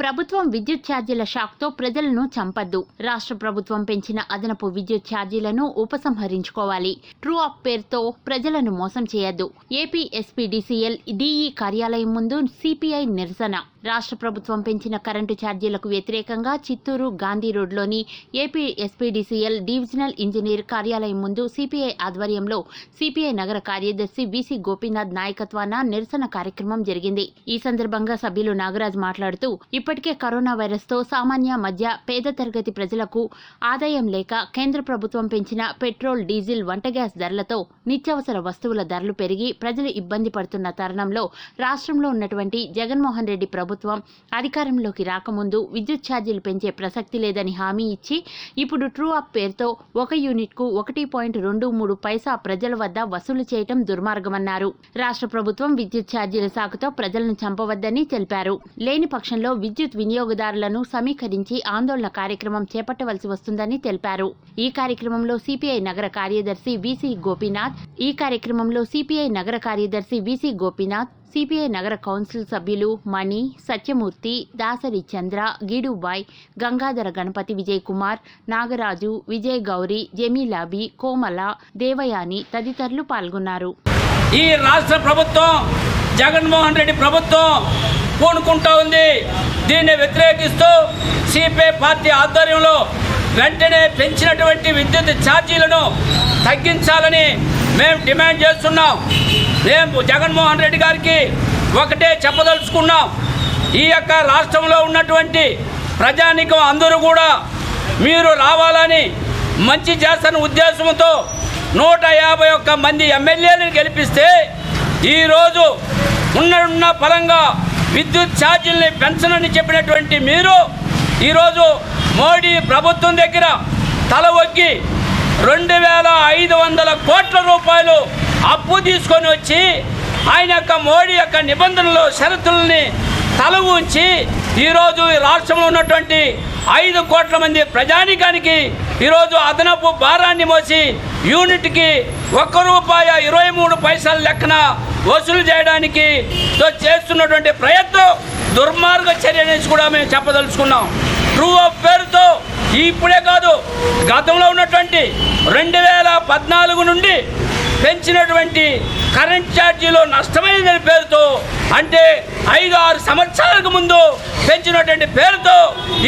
ప్రభుత్వం విద్యుత్ ఛార్జీల షాక్తో ప్రజలను చంపద్దు. రాష్ట్ర ప్రభుత్వం పెంచిన అదనపు విద్యుత్ ఛార్జీలను ఉపసంహరించుకోవాలి. ట్రూ ఆఫ్ పేరుతో ప్రజలను మోసం చేయొద్దు. ఏపీ ఎస్పీడీసీఎల్ డిఈ కార్యాలయం ముందు సిపిఐ నిరసన. రాష్ట్ర ప్రభుత్వం పెంచిన కరెంటు ఛార్జీలకు వ్యతిరేకంగా చిత్తూరు గాంధీ రోడ్లోని ఏపీ ఎస్పీడీసీఎల్ డివిజనల్ ఇంజనీర్ కార్యాలయం ముందు సిపిఐ ఆధ్వర్యంలో సిపిఐ నగర కార్యదర్శి విసి గోపీనాథ్ నాయకత్వాన నిరసన కార్యక్రమం జరిగింది. ఈ సందర్భంగా సభ్యులు నాగరాజ్ మాట్లాడుతూ ఇప్పటికే కరోనా వైరస్తో సామాన్య మధ్య పేద తరగతి ప్రజలకు ఆదాయం లేక కేంద్ర ప్రభుత్వం పెంచిన పెట్రోల్ డీజిల్ వంట గ్యాస్ ధరలతో నిత్యావసర వస్తువుల ధరలు పెరిగి ప్రజలు ఇబ్బంది పడుతున్న తరుణంలో రాష్ట్రంలో ఉన్నటువంటి జగన్మోహన్ రెడ్డి ప్రభుత్వం ప్రభుత్వం అధికారంలోకి రాకముందు విద్యుత్ ఛార్జీలు పెంచే ప్రసక్తి లేదని హామీ ఇచ్చి ఇప్పుడు ట్రూ అప్ పేరుతో ఒక యూనిట్కు ఒకటి పాయింట్ రెండు మూడు పైసా ప్రజల వద్ద వసూలు చేయటం దుర్మార్గమన్నారు. రాష్ట్ర ప్రభుత్వం విద్యుత్ ఛార్జీల సాకుతో ప్రజలను చంపవద్దని తెలిపారు. లేని పక్షంలో విద్యుత్ వినియోగదారులను సమీకరించి ఆందోళన కార్యక్రమం చేపట్టవలసి వస్తుందని తెలిపారు. ఈ కార్యక్రమంలో సిపిఐ నగర కార్యదర్శి విసి గోపీనాథ్ ఈ కార్యక్రమంలో సిపిఐ నగర కార్యదర్శి విసి గోపీనాథ్ సిపిఐ నగర కౌన్సిల్ సభ్యులు మణి సత్యమూర్తి దాసరి చంద్ర గీడుబాయ్ గంగాధర గణపతి విజయ్ కుమార్ నాగరాజు విజయ్ గౌరి జమీలాబి కోమల దేవయాని తదితరులు పాల్గొన్నారు. ఈ రాష్ట్ర ప్రభుత్వం జగన్మోహన్ రెడ్డి ప్రభుత్వం పూనుకుంటా ఉంది. దీన్ని వ్యతిరేకిస్తూ సిపిఐ పార్టీ ఆధ్వర్యంలో వెంటనే పెంచినటువంటి విద్యుత్ ఛార్జీలను తగ్గించాలని మేము డిమాండ్ చేస్తున్నాం. మేము జగన్మోహన్ రెడ్డి గారికి ఒకటే చెప్పదలుచుకున్నాం. ఈ యొక్క రాష్ట్రంలో ఉన్నటువంటి ప్రజానికం అందరూ కూడా మీరు రావాలని మంచి చేస్తున్న ఉద్దేశంతో నూట యాభై ఒక్క మంది ఎమ్మెల్యేలను గెలిపిస్తే ఈరోజు ఉన్న పరంగా విద్యుత్ ఛార్జీల్ని పెంచనని చెప్పినటువంటి మీరు ఈరోజు మోడీ ప్రభుత్వం దగ్గర తల ఒగ్గి రెండు వేల ఐదు వందల కోట్ల రూపాయలు అప్పు తీసుకొని వచ్చి ఆయన యొక్క మోడీ యొక్క నిబంధనలు షరతుల్ని తల ఉంచి ఈరోజు ఈ రాష్ట్రంలో ఉన్నటువంటి ఐదు కోట్ల మంది ప్రజానికానికి ఈరోజు అదనపు భారాన్ని మోసి యూనిట్కి ఒక్క రూపాయ ఇరవై మూడు పైసల లెక్కన వసూలు చేయడానికి చేస్తున్నటువంటి ప్రయత్నం దుర్మార్గ చర్య అనేసి కూడా మేము చెప్పదలుచుకున్నాం. ట్రూ ఆఫ్ పేరుతో ఇప్పుడే కాదు గతంలో ఉన్నటువంటి రెండు వేల పద్నాలుగు నుండి పెంచినటువంటి కరెంట్ ఛార్జీలో నష్టమైందని పేరుతో అంటే ఐదు ఆరు సంవత్సరాలకు ముందు పెంచినటువంటి పేరుతో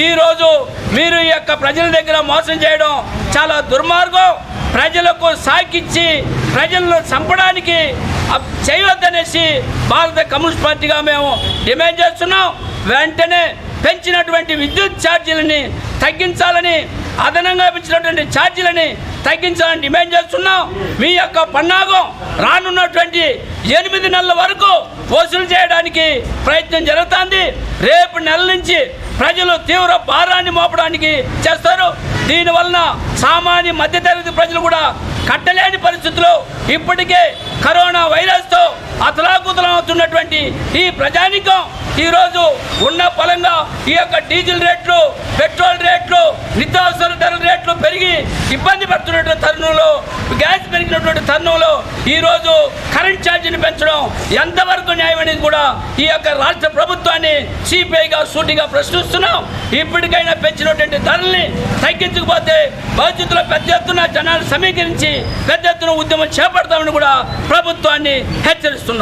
ఈరోజు మీరు ఈ యొక్క ప్రజల దగ్గర మోసం చేయడం చాలా దుర్మార్గం. ప్రజలకు సాకిచ్చి ప్రజలను చంపడానికి చేయొద్దనేసి చేయవద్దనేసి భారత కమ్యూనిస్ట్ పార్టీగా మేము డిమాండ్ చేస్తున్నాం. వెంటనే పెంచినటువంటి విద్యుత్ ఛార్జీలని తగ్గించాలని అదనంగా పెంచినటువంటి ఛార్జీలని తగ్గించాలని డిమాండ్ చేస్తున్నాం. మీ యొక్క పన్నాగం రానున్నటువంటి ఎనిమిది నెలల వరకు వసూలు చేయడానికి ప్రయత్నం జరుగుతుంది. రేపు నెల నుంచి ప్రజలు తీవ్ర భారాన్ని మోపడానికి చేస్తారు. దీనివలన సామాన్య మధ్యతరగతి ప్రజలు కూడా కట్టలేని పరిస్థితుల్లో ఇప్పటికే కరోనా వైరస్తో అతలాకుతలం అవుతున్నటువంటి ఈ ప్రజానికం ఈరోజు ఉన్న ఫలంగా ఈ యొక్క డీజిల్ రేట్లు పెట్రోల్ రేట్లు నిత్యావసర ధరల రేట్లు పెరిగి ఇబ్బంది పడుతున్నటువంటి తరుణంలో గ్యాస్ పెరిగినటువంటి తరుణంలో ఈరోజు కరెంట్ ఛార్జీని పెంచడం ఎంతవరకు న్యాయం అనేది కూడా ఈ యొక్క రాష్ట్ర ప్రభుత్వాన్ని సిపిఐగా సూటిగా ప్రశ్నిస్తున్నాం. ఇప్పటికైనా పెంచినటువంటి ధరల్ని తగ్గించకపోతే భవిష్యత్తులో పెద్ద ఎత్తున జనాలు సమీకరించి పెద్ద ఎత్తున ఉద్యమం చేపడతామని కూడా ప్రభుత్వాన్ని హెచ్చరిస్తున్నాం.